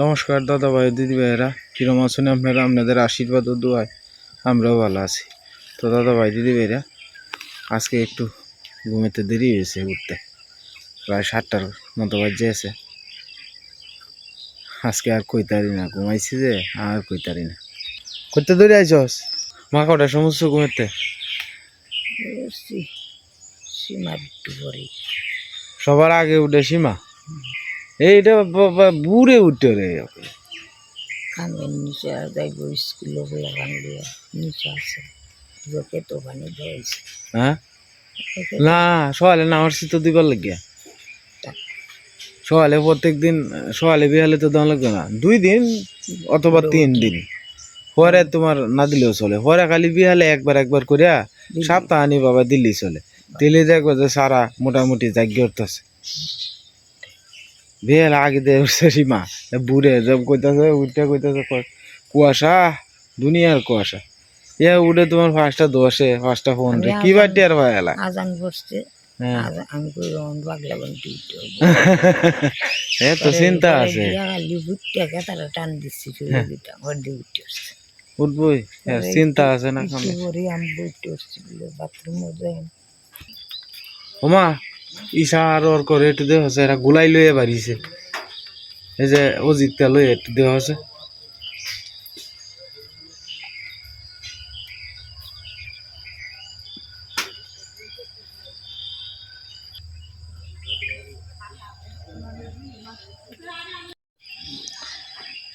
নমস্কার দাদা ভাই দিদি ভাইয়েরা। কিরম আছেন আপনারা? আপনাদের আশীর্বাদ ও দোয়ায় আমরাও ভালো আছি। তো দাদা ভাই দিদি ভাইরা আজকে একটু ঘুমেতে দেরি হয়েছে উঠতে। প্রায় সাতটার মতো বাজে আছে। আজকে আর কইতারি না ঘুমাইছি যে আর কইতারি না। করতে দৌড়ে আইছস? মা কটা সমস্ত ঘুমেতে সীমা সবার আগে উঠে সীমা? এইটা বাবা বুড়ে উঠে রে। কামের নিচে আর যাইব স্কুলে বলে কানলে নিচে আছে। লোকে তো পানি দিয়েছে হ্যাঁ? না সকালে না আমার শীত দিবার লাগিয়া। সকালে প্রত্যেক দিন সকালে বিহালে তো দেওয়া লাগবে না। দুই দিন অথবা তিন দিন। পরে তোমার না দিলেও চলে। পরে খালি বিহালে একবার একবার করিয়া সপ্তাহ আনি বাবা দিল্লি চলে। দিল্লি দেখব যে সারা মোটামুটি জাগ্য উঠতেছে। বিহালে আগে দিয়ে উঠছে সীমা। বুড়ে জব কইতাছে উঠতে কইতাছে কুয়াশা? দুনিয়ার কুয়াশা। ইয়া উঠে তোমার পাঁচটা দশে পাঁচটা পনেরো কি বাটি আর ভাই এলা? আজান বসছে। হ্যাঁ। তো চিন্তা আছে। টান দিচ্ছি আসছে উঠবই? চিন্তা আছে না ওমা ওর করে একটু দেহ আছে এরা গুলাই লইয়ে বাড়িছে। এই যে অজিতটা লইয়ে একটু দেওয়া আছে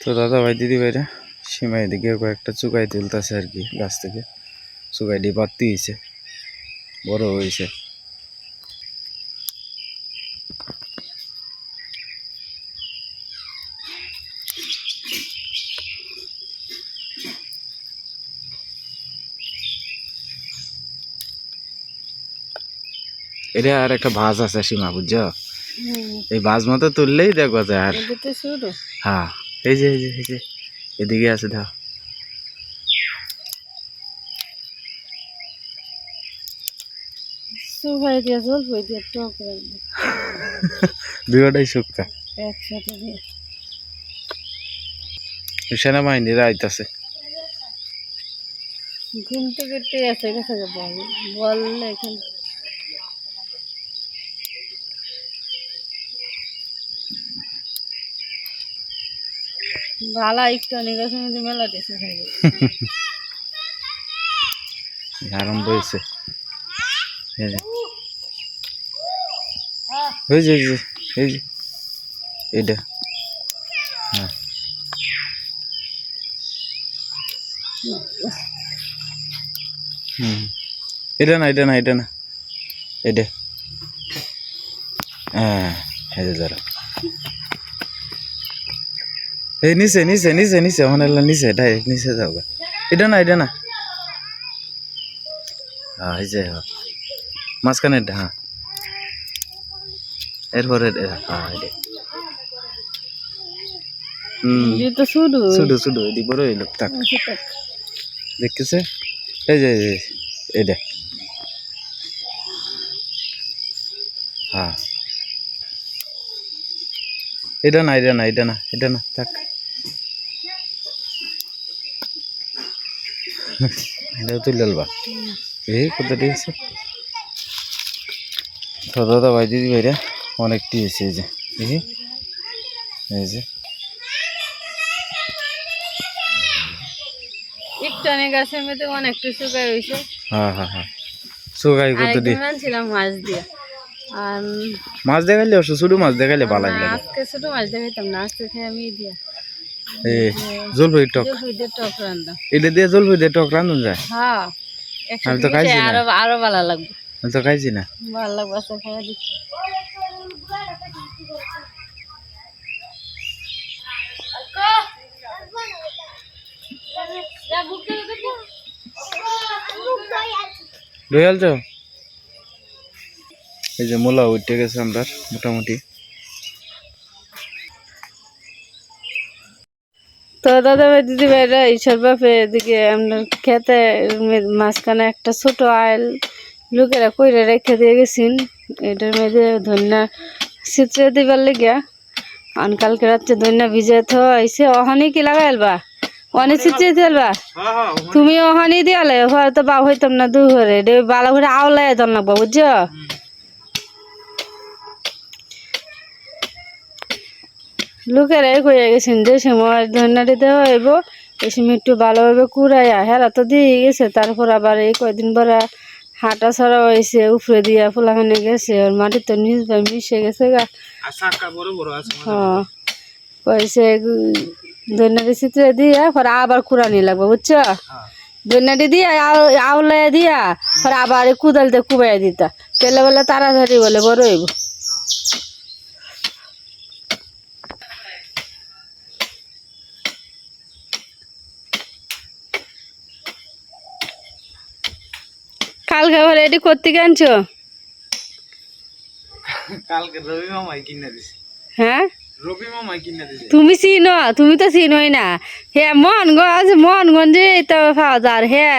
তো দাদা ভাই দিদি ভাইরা সীমা দিকে কয়েকটা চুকাই তুলতেছে আর কি, গাছ থেকে। চুকাইটি পাত্তি হয়েছে, বড় হয়েছে। এটা আর একটা ভাজ আছে সীমা বুঝছ? এই ভাজ মতো তুললেই দেখো যায় আর হ্যাঁ এই যে এই যে এই যে এদিকে আছে দেখো সুভাই দিয়ে জল বই দিয়ে টক দুটাই শুক্তা। একসাথে দিয়ে। সেনাবাহিনীরা আইতাছে। ঘুম থেকে তে আছে গেছে বল এখানে। ভালো একটু অনেক সময় মেলা দিয়েছে আরম্ভ হয়েছে। এই যে। এই যে হ্যাঁ। এটা না এটা না এটা না। এটা। হ্যাঁ এই নিচে নিচে নিচে নিচে মনে নিচে ডাইরেক্ট নিচে যাও। এটা না এটা না। হ্যাঁ এই যে হ্যাঁ। মাঝখানে এটা হ্যাঁ এরপরে এটা, হ্যাঁ এটা শুধু। শুধু এদি বড় এলো তাক দেখতেছে? এই যে এই যে, এটা হ্যাঁ। এটা না এটা না এটা না এটা না থাক। এটাও তুই লালবা। এই দিয়েছে। তো দাদা ভাই দিদি ভাইরা অনেকটি এসে এই যে এই যে অনেক গাছের মধ্যে অনেকটা শুকাই হয়েছে হ্যাঁ হ্যাঁ হ্যাঁ। দি আনছিলাম মাছ দিয়ে। আর মাছ দেখাইলে শুধু মাছ দেখাইলে ভালো লাগে। আজকে ছোট মাছ দেখাইতাম না আজকে আমি দিয়া। জলপাই টক। এটা দিয়ে জলপাই দিয়ে টক রান্ধন যায় হ্যাঁ আমি তো খাইছি। আরও আরও ভালো লাগবে। আমি তো খাইছি না। ভালো লাগবে খাইয়া দিচ্ছি। রয়াল যাও এই যে মোলা উঠে গেছে আমরা মোটামুটি। তো দাদা ভাই দিদি ভাইরা ঈশ্বর বাপে এদিকে আপনার খেতে মাঝখানে একটা ছোট আইল লোকেরা কইরে রেখে দিয়ে গেছেন। এটার মধ্যে ধন্যা চিত্রে দিবার লেগিয়া। আর কালকে রাত্রে দৈন্য ভিজে তো এসে অহানি কি লাগাইলবা অনেক চিচিয়ে দিলবা হ্যাঁ হ্যাঁ তুমি ওখানে দিয়ালে হয়তো বা হইতাম না দূর ঘরে বালা করে আওলাই দন লাগবো বুঝছ? লোকের এই কইয়া গেছেন যে সময় ধন্যা দিতে হইব এই সময় একটু ভালোভাবে কুড়াইয়া হেরা তো দিয়ে গেছে তারপর আবার এই কয়দিন পরে হাঁটা ছড়া হয়েছে উপরে দিয়া ফুলাখানে গেছে ওর মাটি তো নিজ ভাই মিশে গেছে গা। বড় হ্যাঁ। কইছে ধন্যাটি চিত্রে দিয়া পরে আবার কুড়ানি লাগবে বুঝছ? হ্যাঁ। দৈনাটি দিয়া আউ- আউলাইয়া দিয়া পরে আবার কুদালতে কুবাইয়া দিতা। তেলে বলে তাড়াতাড়ি বলে বড় হইব। কালকে আবার এটি করতে আনছো? কালকে রবি মামাই কিনে দিছে। হ্যাঁ? রবি মামাই কিনে দিছে। তুমি চিনো তুমি তো চিনোই না। হে মনগঞ্জ মনগঞ্জে এইটা পাওয়া যায়। হে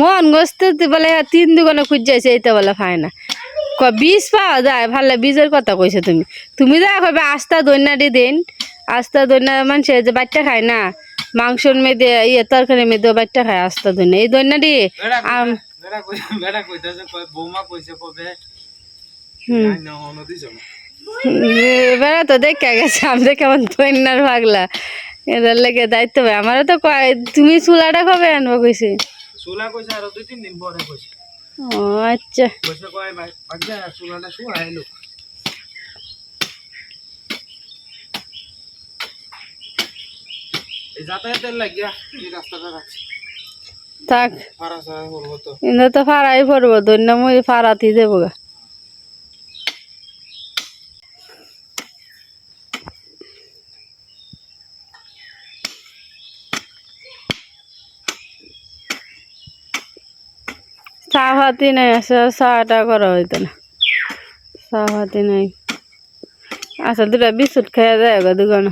মনগঞ্জ তো বলে হ্যাঁ তিন দোকানে খুঁজাইছে এইটা বলে পায় না। ক বীজ পাওয়া যায়? ভালো বীজের কথা কইছো তুমি। তুমি যা কবে আস্তা দৈন্যাটি দিন। আস্তা দৈন্যা মানুষে যে বাচ্চা খায় না। মাংসর মেয়েদে ইয়ে তরকারি মেয়েদে বাচ্চা খায় আস্তা দৈন্যা এই দৈন্যাটি বেড়া বেড়া বেড়া কইতাছে কই বৌমা কইছে কবে? এবারে তো দেখা গেছে আমরা কেমন দৈন্যার ভাগলা এদের লেগে দায়িত্ব ভাই আমারও তো কয় তুমি চুলাটা কবে আনব কইছি? চুলা কইছে আর দুই তিন দিন পরে কইছে। ও আচ্ছা। কইছে কয় চুলাটা শুয়া আইলো। এই যাতায়াতের লাগিয়া এই রাস্তাটা রাখছি। থাক। করব তো। ফাড়াই পড়ব দৈন্য মই ফাড়াতি দেবো গা। চা ভাতি নাই আছে চাটা করা হইতো না চা ভাতি নাই। আচ্ছা দুটা বিস্কুট খেয়ে যায় গো দোকানে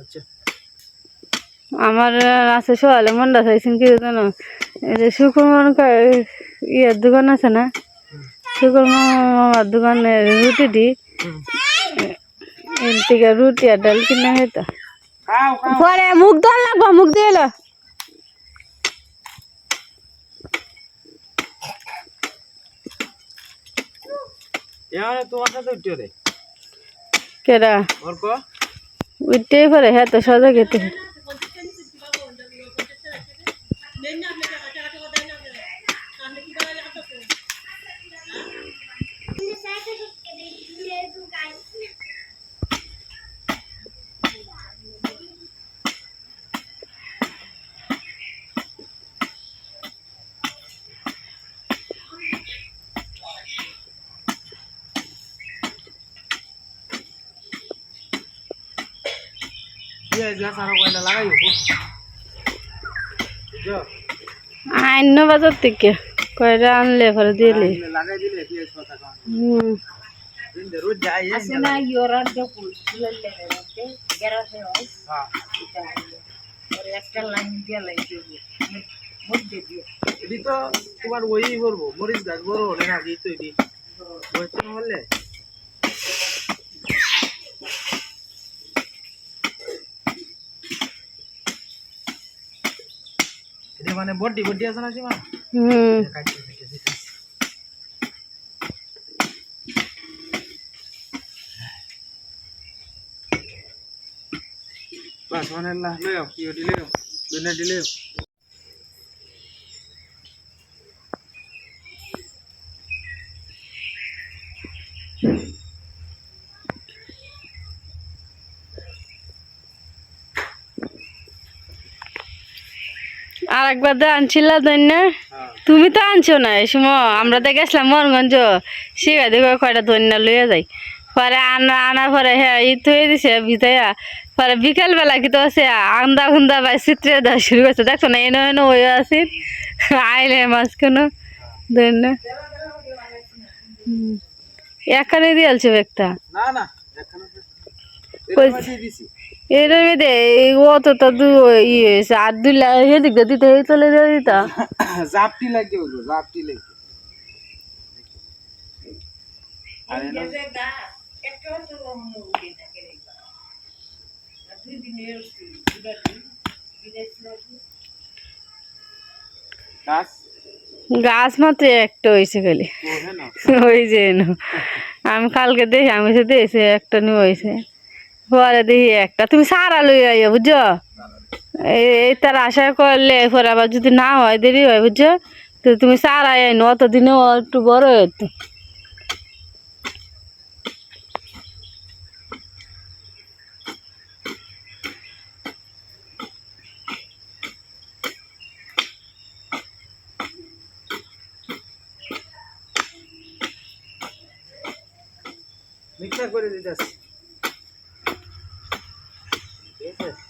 আচ্ছা। আমার আছে সোয়ালে মনটা চাইছেন কি জানো? এই যে সুকুমার ইয়ের দোকান আছে না? সুকুর মামার দোকানে রুটি দি এর থেকে রুটি আর ডাল কিনা হইতো। পরে মুখ ধর লাগবো মুখ দিয়ে এলো তোমার সাথে রে কেরা উঠতেই পারে হ্যাঁ তো সাজা খেতে পেঁয়াজ গাছ আরও কয়টা লাগাই বুঝছ আইন বাজার থেকে কয়টা আনলে পরে দিলে? লাগাই দিলে পেঁয়াজ পাতা খাওয়া হুম। এটি তো তোমার ওই করব মরিচ গাছ বড় হলে না এই তো এটি হলে? মানে বডি বডি আছে না সীমা? হুম। বাস মানে লা লইও কি দিলে দুনিয়া দিলে আর একবার তো আনছিল হ্যাঁ তুমি তো আনছো না এই সময় আমরা তো গেছিলাম মরগঞ্জ শিখা দেখো কয়টা দৈন্য লইয়া যাই। পরে আনা আনার পরে হ্যাঁ ই থয়ে দিছে ভিতাইয়া পরে বিকালবেলা কি তো আছে আন্দা খুন্দা বা চিত্রে দেওয়া শুরু করছে। দেখছ না এনে এনে ওই আছে। আইলে মাছ কোনো দৈন্য হুম। এখানে দিয়েছে একটা? না না এখানে কই- এরকম দিয়ে দিছি এরম দে ও তো তো দু হয়েছে। আর দুই লাখ এদিক দিয়ে দিতে এই চলে দিয়ে দিতা জাপটি লাগে বলব জাপটি লাগে। গাছ? গাছ মাত্র একটা হয়েছে খালি। ওই যে আমি কালকে দেখি আমি সে দেখছি একটা নিয়ে হয়েছে। পরে দেখি একটা। তুমি সারা লই আইয়া বুঝছ? এই তার আশা করলে পরে আবার যদি না হয় দেরি হয়, বুঝছ? তো তুমি সারা আই নো অতদিনে একটু বড় হতো মিক্সার করে দিতেছি ঠিক আছে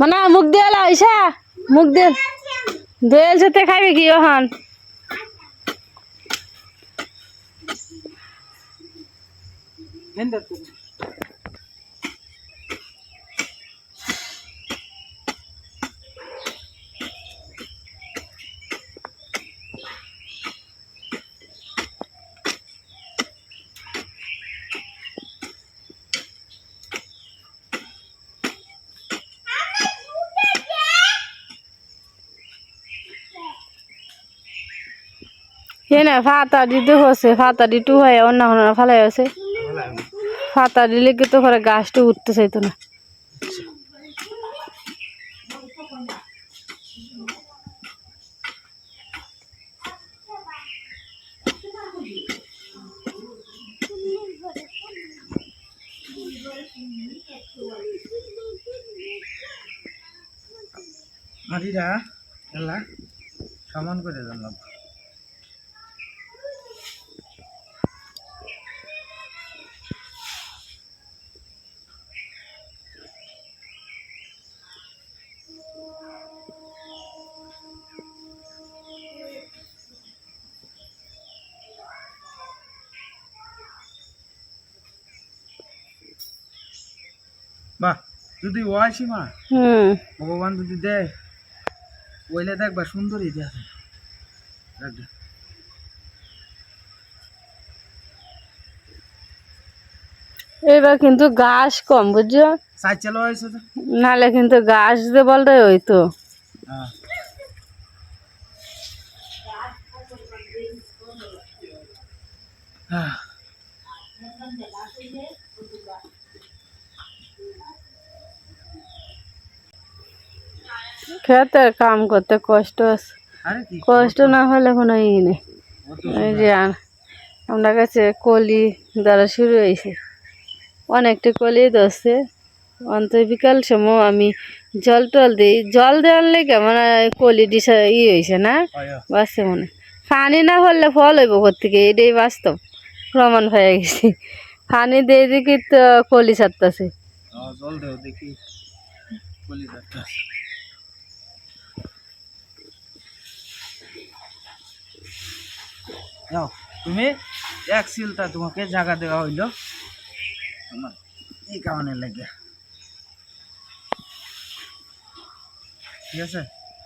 মানে মুখ দিয়ে এলো মুখ দিয়ে দোয়েল সাথে খাইবে কি ওখান হেন্দা তুমি এনে ফাতা দিতে হচ্ছে ফাতা দিটু হয় অন্য ফালাই আছে ফাতা দিলে কি তো করে গাছটা উঠতে চাইতো না। বাহ যদি ওয়াইছি মা হুম। ভগবান যদি দেয় ওইলে দেখবা সুন্দরই দেখে এবার কিন্তু ঘাস কম বুঝছ? সাইড হয়েছে তো। নাহলে কিন্তু ঘাস দিয়ে বলটাই হইতো হ্যাঁ। আহ, খেতে কাম করতে কষ্ট আছে। কষ্ট না হলে কোনো ই নেই। এই যে আমরা কাছে কলি দ্বারা শুরু হয়েছে। অনেকটা কলি ধরছে। অন্ত বিকাল সময় আমি জল টল দিই। জল দেওয়ার লেগে মানে কলি দিশা ই হয়েছে না? বাঁচছে মনে। পানি না পড়লে ফল হইব থেকে এটাই বাস্তব। প্রমাণ হয়ে গেছে। পানি দিয়ে দেখি তো কলি ছাড়তেছে। জল দেও দেখি। কলিজাটা যাও তুমি এক সিলটা তোমাকে জায়গা দেওয়া হইল। তোমার এই কারণে লাগে। ঠিক আছে?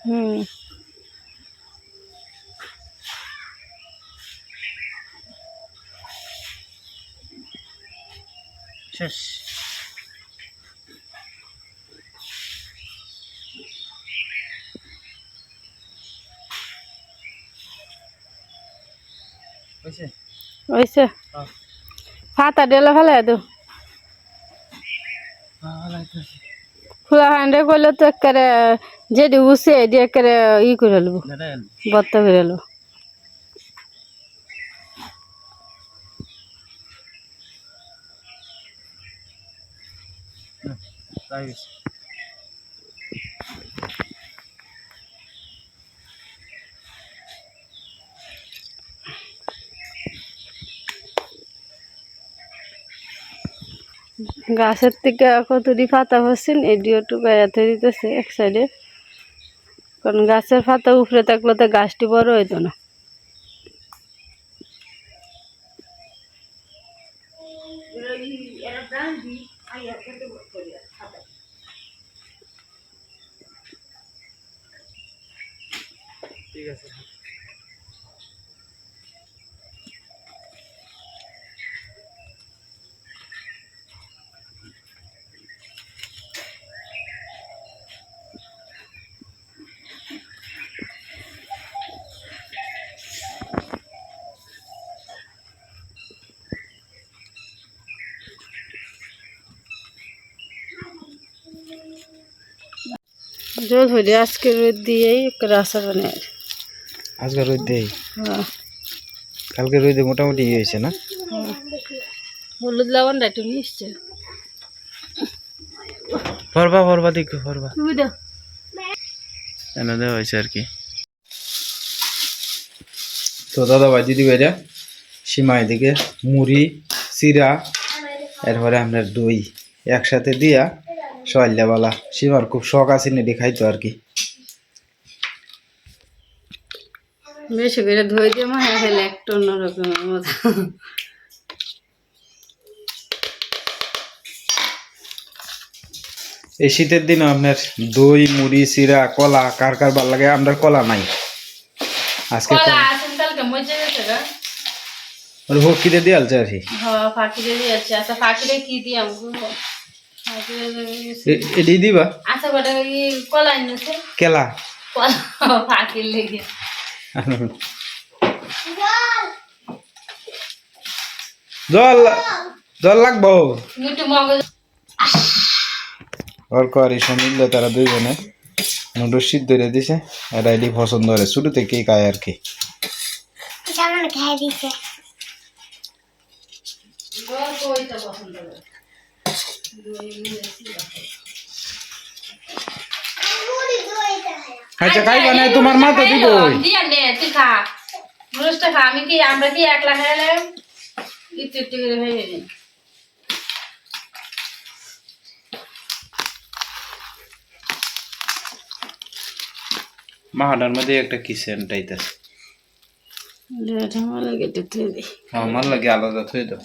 হুম। শেষ হয়েছে ওইসে হ্যাঁ ফাতা ডেলা ফেলে তো খোলা হান্ডে করলে তো একেবারে যেটি উসে এটি একেবারে ই করে দাদা বত্ত করে নেব তাই গাছের থেকে কতটি পাতা পাচ্ছেন টু টুকাইয়াতে দিতেছে এক সাইডে কারণ গাছের পাতা উপরে থাকলে তো গাছটি বড় হইতো না। ঠিক আছে। জল হইলে আজকে রোদ দিয়েই রাস্তা বানায় আজকে রোদ দিয়েই? হ্যাঁ। কালকে রোদে মোটামুটি ইয়ে হয়েছে না? হলুদ লবণটা একটু মিশছে। ফরবা ফরবা দেখো ফরবা। তুমি দাও। এনে দেওয়া হয়েছে আর কি। তো দাদা ভাই দিদি ভাইরা সীমা এদিকে মুড়ি চিরা এরপরে আপনার দই একসাথে দিয়া সোয়াল্লাবালা সীমার খুব শখ আছে নেডি খাইতো আর কি। বেশি করে ধুয়ে দিয়ে হয় ফেলে একটা অন্যরকমের মতো। এই শীতের দিনে আপনার দই মুড়ি চিরা কলা কার কার ভালো লাগে? আপনার কলা নাই। আজকে ওর দিয়ে আলছে আর কি। হ্যাঁ আচ্ছা ফাঁকিরে কি দিয়ে আমগো ফাঁকিরে দিয়েছে। এ- এডি দিবা? আচ্ছা কটা কি কলা এনেছে। কেলা? কলা ফাঁকির লেগে। জল জল লাগবো। ওর করি সমিল তারা দুই বোনে নুডলস সিদ্ধ করে দিছে। আর এডি পছন্দ করে শুরু থেকেই খায় আর কি? পছন্দ করে আচ্ছা খাইবা না? তোমার মা তো দিব দিয়া নে তুই খা। নুডলসটা খা। আমি কি আমরা কি একলা খাইলাম একটু একটু করে ভেবে নিই মাহাটার মধ্যে একটা কিচেন টাইতেছে। দিই আমার লাগে আলাদা থই দাও।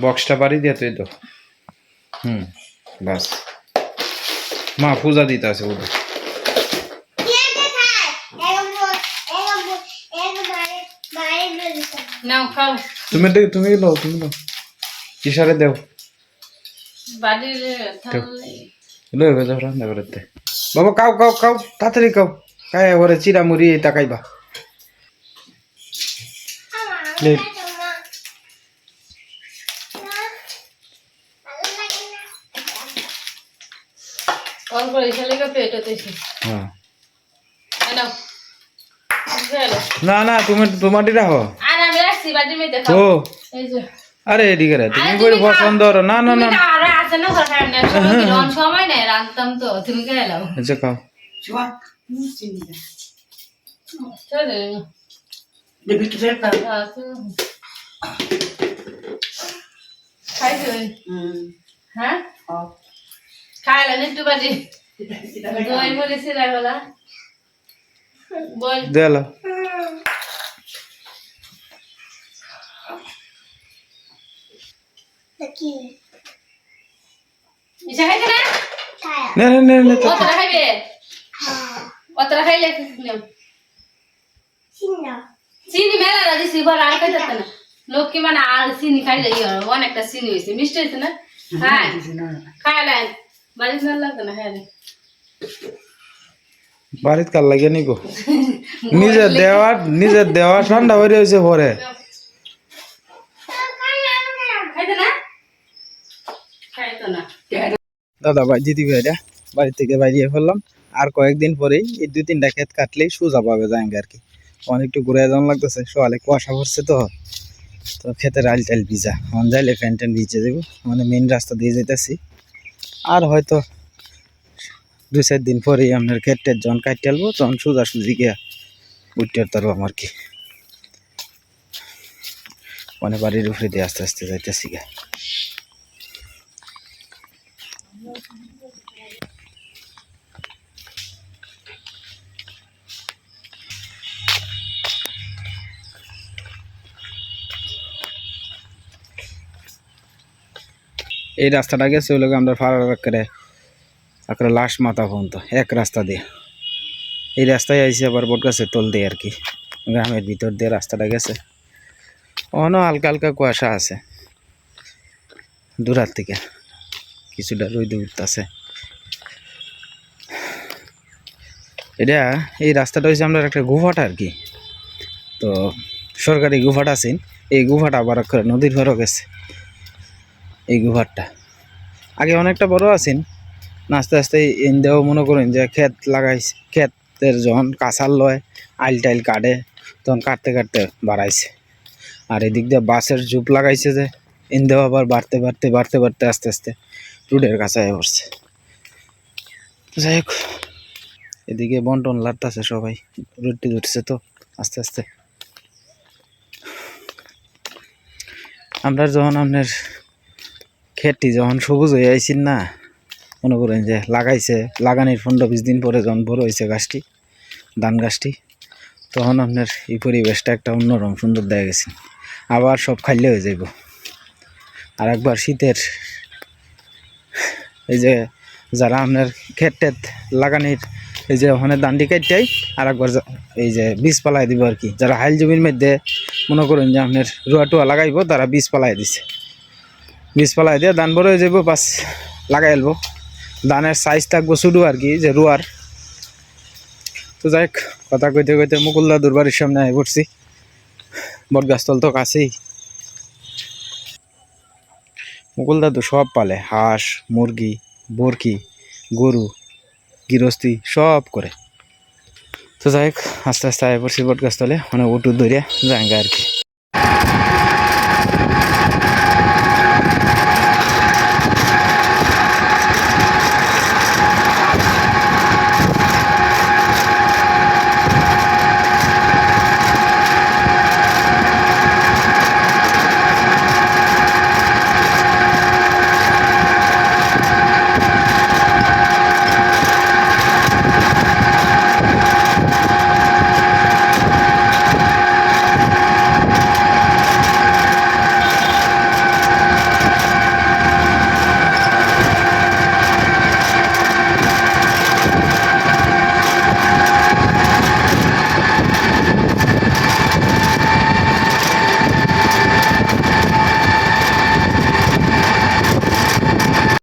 বক্সটা বাড়ি দিয়ে তুই তো। হুম বাস। মা পূজা দিতে আছে ওদের নাও খাও। তুমি দে- তুমি লো তুমি লো ইশারে দেও? বাবা কাও কাও কাও তাড়াতাড়ি কাও কায় এবারে চিরা মুড়ি এটা খাইবা লে অল্প এসে লেগে পেট হতেছে হ্যাঁ। না না তুমি তোমারটি রাখো। আর আমি রাখছি বাড়ির মেয়েতে ও খাও এই আরে এদিকে রে তুমি আরে করে পছন্দ করো না না না। তো আছে না খাই না। সময় সময় নাই রাখতাম তো তুমি কে এলাও আচ্ছা খাও। চলে খাইছো? হ্যাঁ? খাইলেন একটু বাড়ি দই মরেছি রাখলা বল দেলো ইসা খাইছে না নে নে নে নে তো। অতটা খাইবে অতটা খাইলে নাও। চিনি মেলা দিছি বড় আর খাইতে না লক্ষ্মী মানে আর চিনি খাইলে ইয়ে হয়, অনেকটা চিনি হয়েছে মিষ্টি হয়েছে না হ্যাঁ খাইলেন বাড়িতে না লাগতো না হ্যাঁ বাড়িত কার লাগে নি গো নিজের দেওয়া নিজের দেওয়া ঠান্ডা হয়ে হয়েছে পরে। দাদা ভাই দিদি ভাইরা বাড়ি থেকে বাইরিয়ে ফেললাম। আর কয়েকদিন পরেই এই দুই তিনটা ক্ষেত কাটলেই সোজা পাবে যায়গা আর কি। অনেকটু ঘুরে যেমন লাগতেছে সকালে কুয়াশা পড়ছে তো। তো ক্ষেতের আইল টাইল ভিজা। মন যাইলে ফ্যান ট্যান ভিজে দেবো। মানে মেন রাস্তা দিয়ে যেতেছি। আর হয়তো দুই চার দিন পরেই আপনার ক্ষেত্রে জন কাটতে আলবো তখন সোজা সুজি গিয়া উঠতে পারব আমার কি। মানে বাড়ির উপরে দিয়ে আস্তে আস্তে যাইতেছি গা। এই রাস্তাটা গেছে ওই লোক আমরা ফাড়ার করে আকারে লাশ মাথা পর্যন্ত, এক রাস্তা দিয়ে। এই রাস্তায় আইসি আবার বট গাছের তল দিয়ে আর কি, গ্রামের ভিতর দিয়ে রাস্তাটা গেছে। অনও হালকা হালকা কুয়াশা আছে, দূরার থেকে কিছুটা রোদ উঠতেছে। এটা, এই রাস্তাটা হচ্ছে আমরা একটা গুফাটা আর কি। তো সরকারি গুফাটা আছে, এই গুফাটা আবার নদীর ঘরও গেছে। এই গুহারটা। আগে অনেকটা বড় আছেন আস্তে আস্তে ইন্দেও মনে করেন যে ক্ষেত লাগাইছে, ক্ষেতের যখন কাঁচাল লয়, আইল টাইল কাটে, তখন কাটতে কাটতে বাড়াইছে। আর এদিক দিয়ে বাসের জুপ লাগাইছে যে ইন্দেও আবার বাড়তে বাড়তে বাড়তে বাড়তে আস্তে আস্তে রোডের কাছায় পড়ছে। যাই হোক, এদিকে বন্টন লাড়তেছে সবাই, রুটি ধরছে তো, আস্তে আস্তে। আমরা যখন আপনার ক্ষেতটি যখন সবুজ হয়ে আইসিন না, মনে করেন যে লাগাইছে, লাগানোর পনেরো বিশ দিন পরে যখন বড় হয়েছে গাছটি, ধান গাছটি, তখন আপনার এই পরিবেশটা একটা অন্যরকম সুন্দর দেখা গেছে। আবার সব খাইলে হয়ে যাইব। আর একবার শীতের, এই যে যারা আপনার টেত লাগানির, এই যে ওখানে দান্ডি কাটটাই আর একবার এই যে বীজ পালাই দিব আর কি। যারা হাইল জমির মধ্যে মনে করেন যে আপনার রুয়া টুয়া লাগাইব, তারা বীজ পালাই দিছে। বীজ পালাই দিয়ে ধান বড় হয়ে যাব বাস লাগাই এলবো ধানের সাইজ থাকব শুধু আর কি যে রুয়ার। তো যাই কথা কইতে কইতে মুকুলদা দুর্বাড়ির সামনে আয় পড়ছি। বটগাছতল তো কাছেই। মুকুলদা তো সব পালে, হাঁস, মুরগি, বরকি, গরু, গৃহস্থী, সব করে। তো যাই আস্তে আস্তে আয় পড়ছি বটগাছতলে মানে উটু ধরিয়া জায়গা আর কি।